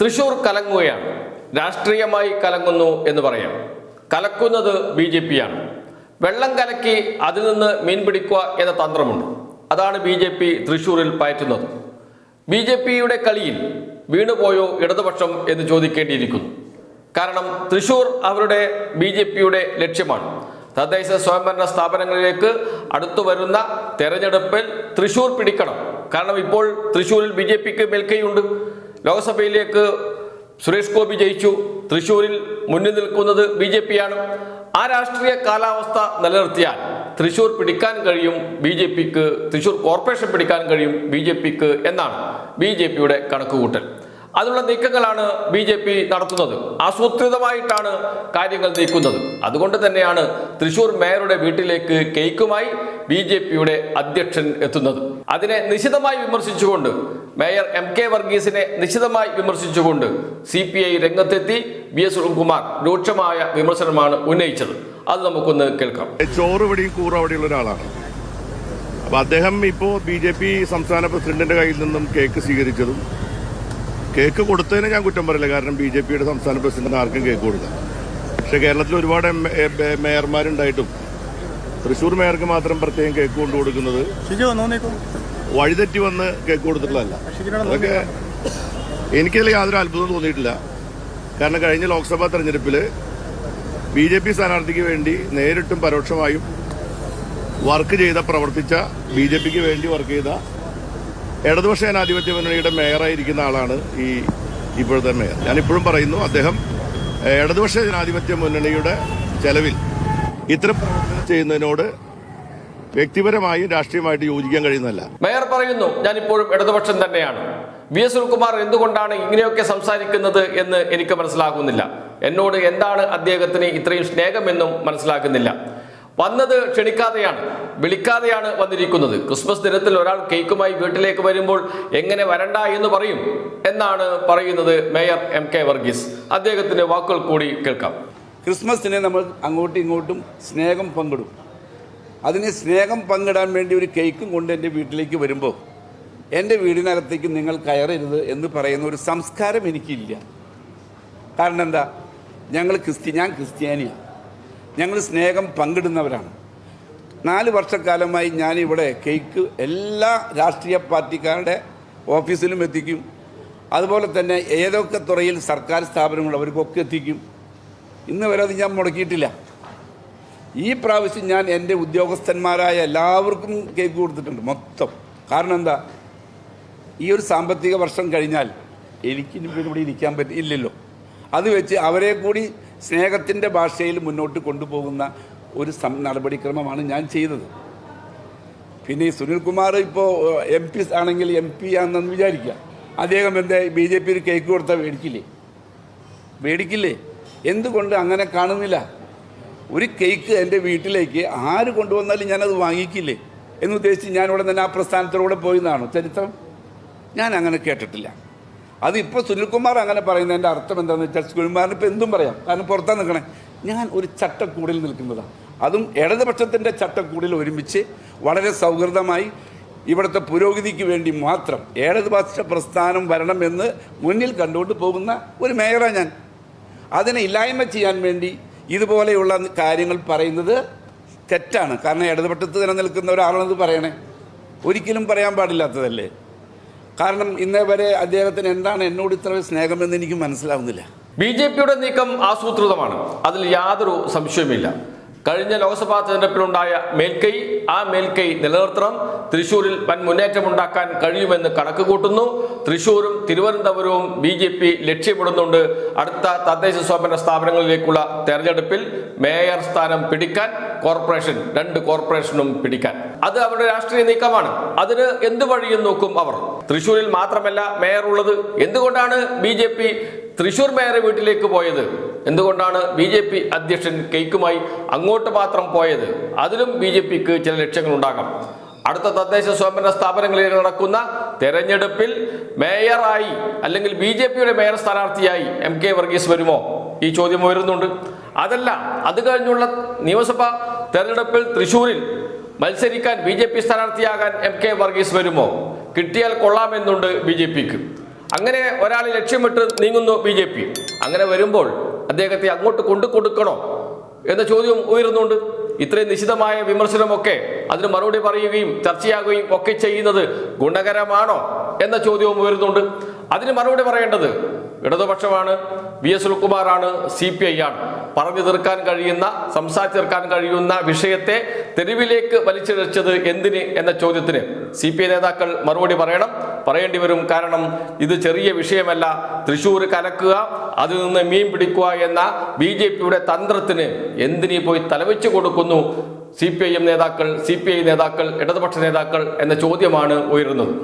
തൃശൂർ കലങ്ങുകയാണ്. രാഷ്ട്രീയമായി കലങ്ങുന്നു എന്ന് പറയാം. കലക്കുന്നത് ബി ജെ പിയാണ്. വെള്ളം കലക്കി അതിൽ നിന്ന് മീൻ പിടിക്കുക എന്ന തന്ത്രമുണ്ട്. അതാണ് ബി ജെ പി തൃശൂരിൽ പയറ്റുന്നത്. ബി ജെ പിയുടെ കളിയിൽ വീണുപോയോ ഇടതുപക്ഷം എന്ന് ചോദിക്കേണ്ടിയിരിക്കുന്നു. കാരണം തൃശൂർ അവരുടെ ബി ജെ പിയുടെ ലക്ഷ്യമാണ്. തദ്ദേശ സ്വയംഭരണ സ്ഥാപനങ്ങളിലേക്ക് അടുത്തു വരുന്ന തെരഞ്ഞെടുപ്പിൽ തൃശൂർ പിടിക്കണം. കാരണം ഇപ്പോൾ തൃശൂരിൽ ബി ജെ പിക്ക് മേൽക്കൈയുണ്ട്. ലോക്സഭയിലേക്ക് സുരേഷ് ഗോപി ജയിച്ചു. തൃശൂരിൽ മുന്നിൽ നിൽക്കുന്നത് ബി ജെ പിയാണ്. ആ രാഷ്ട്രീയ കാലാവസ്ഥ നിലനിർത്തിയാൽ തൃശൂർ പിടിക്കാൻ കഴിയും ബി ജെ പിക്ക് തൃശൂർ കോർപ്പറേഷൻ പിടിക്കാൻ കഴിയും ബി ജെ പിക്ക് എന്നാണ് ബി ജെ പിയുടെ കണക്കുകൂട്ടൽ. അതിനുള്ള നീക്കങ്ങളാണ് ബി ജെ പി നടത്തുന്നത്. ആസൂത്രിതമായിട്ടാണ് കാര്യങ്ങൾ നീക്കുന്നത്. അതുകൊണ്ട് തന്നെയാണ് തൃശൂർ മേയറുടെ വീട്ടിലേക്ക് കേക്കുമായി ബി ജെ പിയുടെ അധ്യക്ഷൻ എത്തുന്നത്. അതിനെ നിശിതമായി വിമർശിച്ചുകൊണ്ട് മേയർ എം കെ വർഗീസിനെ നിശിതമായി വിമർശിച്ചുകൊണ്ട് സി പി ഐ രംഗത്തെത്തി ബി എസ് സുനിൽകുമാർ രൂക്ഷമായ വിമർശനമാണ് ഉന്നയിച്ചത്. അത് നമുക്കൊന്ന് കേൾക്കാം. ചോറുപടിയും കൂറവടിയുള്ള ഒരാളാണ്. അപ്പൊ അദ്ദേഹം ഇപ്പോ ബി ജെ പി സംസ്ഥാന പ്രസിഡന്റിന്റെ കയ്യിൽ നിന്നും കേക്ക് സ്വീകരിച്ചതും കേക്ക് കൊടുത്തതിന് ഞാൻ കുറ്റം പറയില്ല. കാരണം ബി ജെ പിയുടെ സംസ്ഥാന പ്രസിഡന്റിന് ആർക്കും കേക്ക് കൊടുക്കാം. പക്ഷെ കേരളത്തിൽ ഒരുപാട് മേയർമാരുണ്ടായിട്ടും തൃശ്ശൂർ മേയർക്ക് മാത്രം പ്രത്യേകം കേക്ക് കൊണ്ടു കൊടുക്കുന്നത് വഴിതെറ്റി വന്ന് കേക്ക് കൊടുത്തിട്ടുള്ളതല്ല. അതൊക്കെ എനിക്കതിൽ യാതൊരു അത്ഭുതം തോന്നിയിട്ടില്ല. കാരണം കഴിഞ്ഞ ലോക്സഭാ തെരഞ്ഞെടുപ്പിൽ ബി ജെ പി സ്ഥാനാർത്ഥിക്ക് വേണ്ടി നേരിട്ടും പരോക്ഷമായും വർക്ക് ചെയ്ത പ്രവർത്തിച്ച ബി ജെ പിക്ക് വേണ്ടി വർക്ക് ചെയ്ത ഇടതുപക്ഷ ജനാധിപത്യ മുന്നണിയുടെ മേയറായിരിക്കുന്ന ആളാണ് ഈ ഇപ്പോഴത്തെ മേയർ. ഞാനിപ്പോഴും പറയുന്നു അദ്ദേഹം ഇടതുപക്ഷ ജനാധിപത്യ മുന്നണിയുടെ ചെലവിൽ ഇത്തരം പ്രവർത്തനം ചെയ്യുന്നതിനോട് വ്യക്തിപരമായും രാഷ്ട്രീയമായിട്ട് യോജിക്കാൻ കഴിയുന്നില്ല മേയർ പറയുന്നു ഞാനിപ്പോഴും ഇടതുപക്ഷം തന്നെയാണ്. വി എസ് സുനിൽകുമാർ എന്തുകൊണ്ടാണ് ഇങ്ങനെയൊക്കെ സംസാരിക്കുന്നത് എന്ന് എനിക്ക് മനസ്സിലാകുന്നില്ല. എന്നോട് എന്താണ് അദ്ദേഹത്തിന് ഇത്രയും സ്നേഹമെന്നും മനസ്സിലാക്കുന്നില്ല വന്നത് ക്ഷണിക്കാതെയാണ് വിളിക്കാതെയാണ് വന്നിരിക്കുന്നത്. ക്രിസ്മസ് ദിനത്തിൽ ഒരാൾ കേക്കുമായി വീട്ടിലേക്ക് വരുമ്പോൾ എങ്ങനെ വരണ്ട എന്ന് പറയും എന്നാണ് പറയുന്നത് മേയർ എം കെ വർഗീസ്. അദ്ദേഹത്തിന്റെ വാക്കുകൾ കൂടി കേൾക്കാം. ക്രിസ്മസിനെ നമ്മൾ അങ്ങോട്ടും ഇങ്ങോട്ടും സ്നേഹം പങ്കിടും. അതിന് സ്നേഹം പങ്കിടാൻ വേണ്ടി ഒരു കേക്കും കൊണ്ട് എന്റെ വീട്ടിലേക്ക് വരുമ്പോൾ എന്റെ വീടിനകത്തേക്ക് നിങ്ങൾ കയറരുത് എന്ന് പറയുന്ന ഒരു സംസ്കാരം എനിക്കില്ല. കാരണം എന്താ? ഞങ്ങൾ ക്രിസ്ത്യ ഞാൻ ക്രിസ്ത്യാനിയാണ് ഞങ്ങൾ സ്നേഹം പങ്കിടുന്നവരാണ്. നാല് വർഷക്കാലമായി ഞാനിവിടെ കേക്ക് എല്ലാ രാഷ്ട്രീയ പാർട്ടിക്കാരുടെ ഓഫീസിലും എത്തിക്കും. അതുപോലെ തന്നെ ഏതൊക്കെ തുറയിൽ സർക്കാർ സ്ഥാപനങ്ങൾ അവർക്കൊക്കെ എത്തിക്കും. ഇന്ന് വരെ അത് ഞാൻ മുടക്കിയിട്ടില്ല. ഈ പ്രാവശ്യം ഞാൻ എന്റെ ഉദ്യോഗസ്ഥന്മാരായ എല്ലാവർക്കും കേക്ക് കൊടുത്തിട്ടുണ്ട് മൊത്തം. കാരണം എന്താ? ഈ ഒരു സാമ്പത്തിക വർഷം കഴിഞ്ഞാൽ എനിക്ക് ഇവിടെ ഇരിക്കാൻ പറ്റില്ലല്ലോ അത് വെച്ച് അവരെ കൂടി സ്നേഹത്തിന്റെ ഭാഷയിൽ മുന്നോട്ട് കൊണ്ടുപോകുന്ന ഒരു നടപടിക്രമമാണ് ഞാൻ ചെയ്തത്. പിന്നെ ഈ സുനിൽകുമാർ ഇപ്പോൾ എം പി ആണെങ്കിൽ എം പി ആണെന്ന് വിചാരിക്കുക. അദ്ദേഹം എന്താ ബി ജെ പി കേക്ക് കൊടുത്താൽ മേടിക്കില്ലേ? മേടിക്കില്ലേ? എന്തുകൊണ്ട് അങ്ങനെ കാണുന്നില്ല? ഒരു കേക്ക് എന്റെ വീട്ടിലേക്ക് ആര് കൊണ്ടുവന്നാലും ഞാനത് വാങ്ങിക്കില്ലേ? എന്ന് ഉദ്ദേശിച്ച് ഞാൻ ഇവിടെ തന്നെ ആ പ്രസ്ഥാനത്തിലൂടെ പോയെന്നാണോ ചരിത്രം? ഞാൻ അങ്ങനെ കേട്ടിട്ടില്ല. അതിപ്പോൾ സുനിൽകുമാർ അങ്ങനെ പറയുന്നതിന്റെ അർത്ഥം എന്താണെന്ന് വെച്ചാൽ സുനിൽകുമാറിന് ഇപ്പോൾ എന്തും പറയാം. കാരണം പുറത്താണ് നിൽക്കണേ. ഞാൻ ഒരു ചട്ടക്കൂടിൽ നിൽക്കുന്നതാണ് അതും ഇടതുപക്ഷത്തിന്റെ ചട്ടക്കൂടിൽ ഒരുമിച്ച് വളരെ സൗഹൃദമായി ഇവിടുത്തെ പുരോഗതിക്ക് വേണ്ടി മാത്രം ഏടതുപക്ഷ പ്രസ്ഥാനം വരണമെന്ന് മുന്നിൽ കണ്ടുകൊണ്ട് പോകുന്ന ഒരു മേയറാണ് ഞാൻ. അതിനെ ഇല്ലായ്മ ചെയ്യാൻ വേണ്ടി ഇതുപോലെയുള്ള കാര്യങ്ങൾ പറയുന്നത് തെറ്റാണ്. കാരണം ഇടതുപക്ഷത്ത് നിലനിൽക്കുന്ന ഒരാളാണത് പറയണേ. ഒരിക്കലും പറയാൻ പാടില്ലാത്തതല്ലേ? കാരണം ഇന്നേ വരെ അദ്ദേഹത്തിന് എന്താണ് എന്നോട് ഇത്ര സ്നേഹമെന്ന് എനിക്ക് മനസ്സിലാവുന്നില്ല. ബി ജെ പിയുടെ നീക്കം ആസൂത്രിതമാണ്. അതിൽ യാതൊരു സംശയവുമില്ല. കഴിഞ്ഞ ലോക്സഭാ തെരഞ്ഞെടുപ്പിലുണ്ടായ മേൽക്കൈ ആ മേൽക്കൈ നിലനിർത്തണം. തൃശൂരിൽ വൻ മുന്നേറ്റമുണ്ടാക്കാൻ കഴിയുമെന്ന് കണക്ക് കൂട്ടുന്നു തൃശൂരും തിരുവനന്തപുരവും ബി ജെ പി ലക്ഷ്യമിടുന്നുണ്ട് അടുത്ത തദ്ദേശ സ്വയംഭരണ സ്ഥാപനങ്ങളിലേക്കുള്ള തെരഞ്ഞെടുപ്പിൽ. മേയർ സ്ഥാനം പിടിക്കാൻ കോർപ്പറേഷൻ രണ്ട് കോർപ്പറേഷനും പിടിക്കാൻ. അത് അവരുടെ രാഷ്ട്രീയ നീക്കമാണ്. അതിന് എന്ത് വഴിയും നോക്കും അവർ? തൃശൂരിൽ മാത്രമല്ല മേയർ ഉള്ളത്. എന്തുകൊണ്ടാണ് ബി തൃശൂർ മേയറെ വീട്ടിലേക്ക് പോയത്? എന്തുകൊണ്ടാണ് ബി ജെ പി അധ്യക്ഷൻ കേക്കുമായി അങ്ങോട്ട് മാത്രം പോയത്? അതിലും ബി ജെ പിക്ക് ചില ലക്ഷ്യങ്ങളുണ്ടാകാം. അടുത്ത തദ്ദേശ സ്വയംഭരണ സ്ഥാപനങ്ങളിൽ നടക്കുന്ന തെരഞ്ഞെടുപ്പിൽ മേയറായി അല്ലെങ്കിൽ ബി ജെ പിയുടെ മേയർ സ്ഥാനാർത്ഥിയായി എം കെ വർഗീസ് വരുമോ? ഈ ചോദ്യം ഉയരുന്നുണ്ട്. അതല്ല അത് കഴിഞ്ഞുള്ള നിയമസഭാ തെരഞ്ഞെടുപ്പിൽ തൃശൂരിൽ മത്സരിക്കാൻ ബി ജെ പി സ്ഥാനാർത്ഥിയാകാൻ എം കെ വർഗീസ് വരുമോ? കിട്ടിയാൽ കൊള്ളാമെന്നുണ്ട് ബി ജെ പിക്ക്. അങ്ങനെ ഒരാൾ ലക്ഷ്യമിട്ട് നീങ്ങുന്നു ബി ജെ പി. അങ്ങനെ വരുമ്പോൾ അദ്ദേഹത്തെ അങ്ങോട്ട് കൊണ്ടു കൊടുക്കണോ എന്ന ചോദ്യം ഉയരുന്നുണ്ട്. ഇത്രയും നിശിതമായ വിമർശനമൊക്കെ അതിന് മറുപടി പറയുകയും ചർച്ചയാകുകയും ഒക്കെ ചെയ്യുന്നത് ഗുണകരമാണോ എന്ന ചോദ്യവും ഉയരുന്നുണ്ട്. അതിന് മറുപടി പറയേണ്ടത് ഇടതുപക്ഷമാണ് വി എസ് സുൽകുമാറാണ് സി പി ഐ ആണ്. പറഞ്ഞു തീർക്കാൻ കഴിയുന്ന സംസാരിച്ചു തീർക്കാൻ കഴിയുന്ന വിഷയത്തെ തെരുവിലേക്ക് വലിച്ചിഴച്ചത് എന്തിന് എന്ന ചോദ്യത്തിന് സി പി ഐ നേതാക്കൾ മറുപടി പറയണം. പറയേണ്ടി വരും. കാരണം ഇത് ചെറിയ വിഷയമല്ല. തൃശ്ശൂർ കലക്കുക അതിൽ നിന്ന് മീൻ പിടിക്കുക എന്ന ബി ജെ പിയുടെ തന്ത്രത്തിന് എന്തിനീ പോയി തലവെച്ച് കൊടുക്കുന്നു? സി പി ഐ എം നേതാക്കൾ സി പി ഐ നേതാക്കൾ ഇടതുപക്ഷ നേതാക്കൾ എന്ന ചോദ്യമാണ് ഉയരുന്നത്.